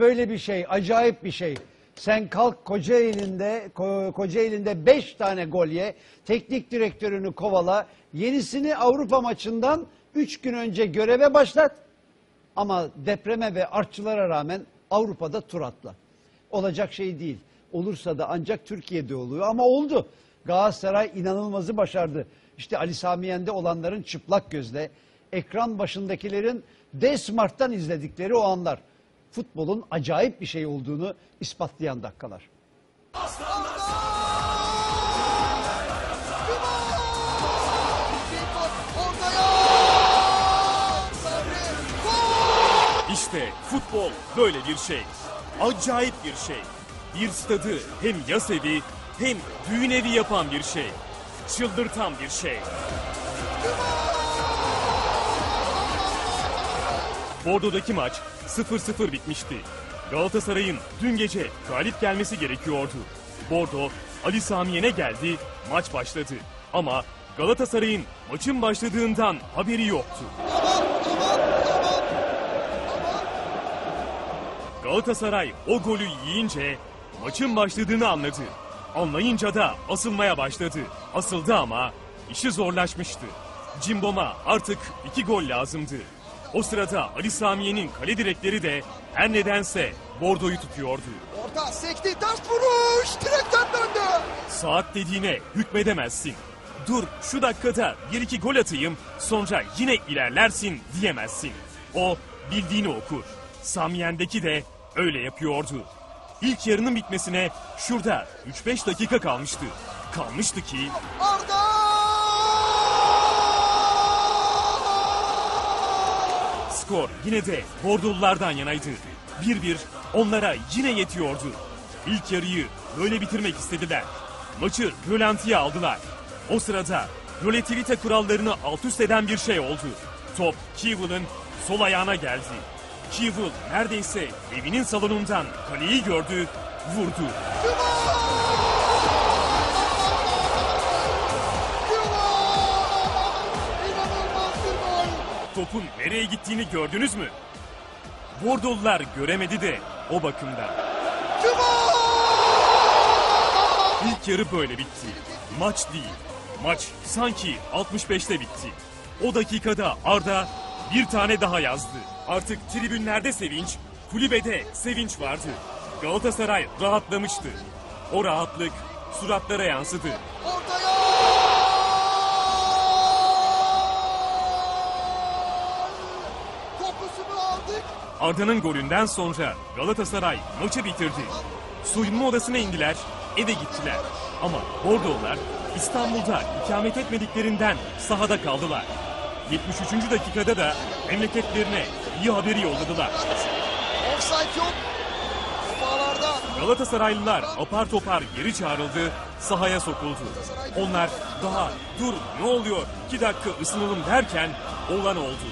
Böyle bir şey, acayip bir şey. Sen kalk Kocaeli'nde, Ko- Kocaeli'nde 5 tane gol ye, teknik direktörünü kovala, yenisini Avrupa maçından 3 gün önce göreve başlat. Ama depreme ve artçılara rağmen Avrupa'da tur atla. Olacak şey değil. Olursa da ancak Türkiye'de oluyor ama oldu. Galatasaray inanılmazı başardı. İşte Ali Sami Yen'de olanların çıplak gözle, ekran başındakilerin D-Smart'tan izledikleri o anlar. Futbolun acayip bir şey olduğunu ispatlayan dakikalar. İşte futbol böyle bir şey. Acayip bir şey. Bir stadı hem yas evi hem düğün evi yapan bir şey. Çıldırtan bir şey. Bordo'daki maç 0-0 bitmişti. Galatasaray'ın dün gece galip gelmesi gerekiyordu. Bordo Ali Samiyen'e geldi, maç başladı. Ama Galatasaray'ın maçın başladığından haberi yoktu. Galatasaray o golü yiyince maçın başladığını anladı. Anlayınca da asılmaya başladı. Asıldı ama işi zorlaşmıştı. Cimbom'a artık iki gol lazımdı. O sırada Ali Samiye'nin kale direkleri de her nedense Bordo'yu tutuyordu. Orta sekti ters vuruş direkten döndü. Saat dediğine hükmedemezsin. Dur şu dakikada bir iki gol atayım sonra yine ilerlersin diyemezsin. O bildiğini okur. Samiyen'deki de öyle yapıyordu. İlk yarının bitmesine şurada 3-5 dakika kalmıştı. Kalmıştı ki Arda! Skor yine de Bordolulardan yanaydı. 1-1 onlara yine yetiyordu. İlk yarıyı böyle bitirmek istediler. Maçı rölantiye aldılar. O sırada röletivite kurallarını alt üst eden bir şey oldu. Top Kievel'ın sol ayağına geldi. Kievel neredeyse evinin salonundan kaleyi gördü, vurdu. İnanılmaz Topun nereye gittiğini gördünüz mü? Bordolular göremedi de o bakımdan. İlk yarı böyle bitti. Maç değil. Maç sanki 65'te bitti. O dakikada Arda bir tane daha yazdı. Artık tribünlerde sevinç, kulübede sevinç vardı. Galatasaray rahatlamıştı. O rahatlık suratlara yansıdı. Arda'nın golünden sonra Galatasaray maçı bitirdi. Soyunma odasına indiler, eve gittiler. Ama Bordoğlular İstanbul'da ikamet etmediklerinden sahada kaldılar. 73. dakikada da memleketlerine iyi haberi yolladılar. Offside yok. Kupalarda. Galatasaraylılar apar topar geri çağrıldı, sahaya sokuldu. Onlar daha dur ne oluyor iki dakika ısınalım derken olan oldu.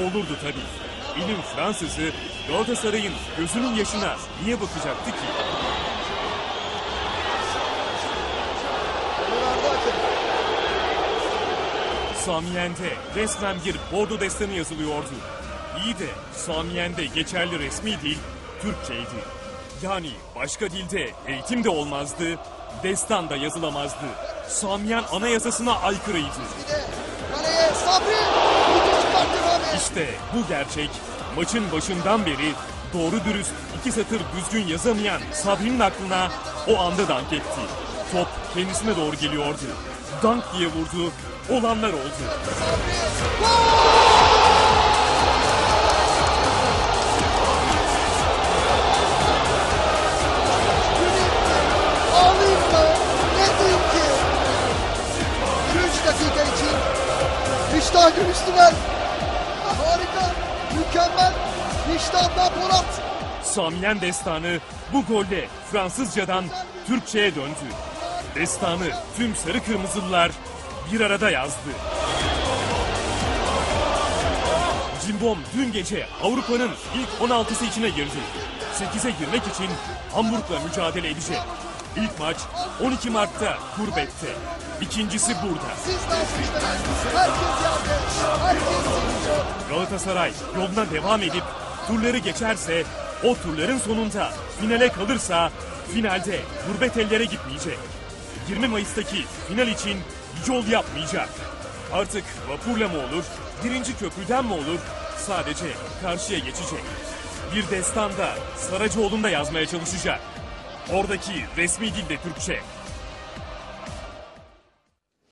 Olurdu tabii. İlim Fransızı Galatasaray'ın gözünün yaşına niye bakacaktı ki? Samiyen'de resmen bir Bordo destanı yazılıyordu. İyi de Samiyen'de geçerli resmi dil Türkçeydi. Yani başka dilde eğitim de olmazdı, destan da yazılamazdı. Samiyen anayasasına aykırıydı. Kaleye Sabri. İşte bu gerçek maçın başından beri doğru dürüst iki satır düzgün yazamayan Sabri'nin aklına o anda dank etti. Top kendisine doğru geliyordu. Dank diye vurdu, olanlar oldu. Ağlayayım mı? Ne diyeyim ki? 3 dakika için Viştan Gülüstümen. Mükemmel. Viştan'dan Polat. Samiyen destanı bu golle Fransızcadan Türkçe'ye döndü. Destanı tüm sarı kırmızılılar bir arada yazdı. Cimbom dün gece Avrupa'nın ilk 16'sı içine girdi. 8'e girmek için Hamburg'la mücadele edecek. İlk maç 12 Mart'ta Gurbet'te. İkincisi burada. Siz? Herkes. Herkes. Galatasaray yoluna devam edip turları geçerse O turların sonunda finale kalırsa finalde gurbet ellere gitmeyecek. 20 Mayıs'taki final için yol yapmayacak. Artık vapurla mı olur, birinci köprüden mi olur sadece karşıya geçecek. Bir destan da Saracoğlu'nda yazmaya çalışacak. Oradaki resmi dilde Türkçe,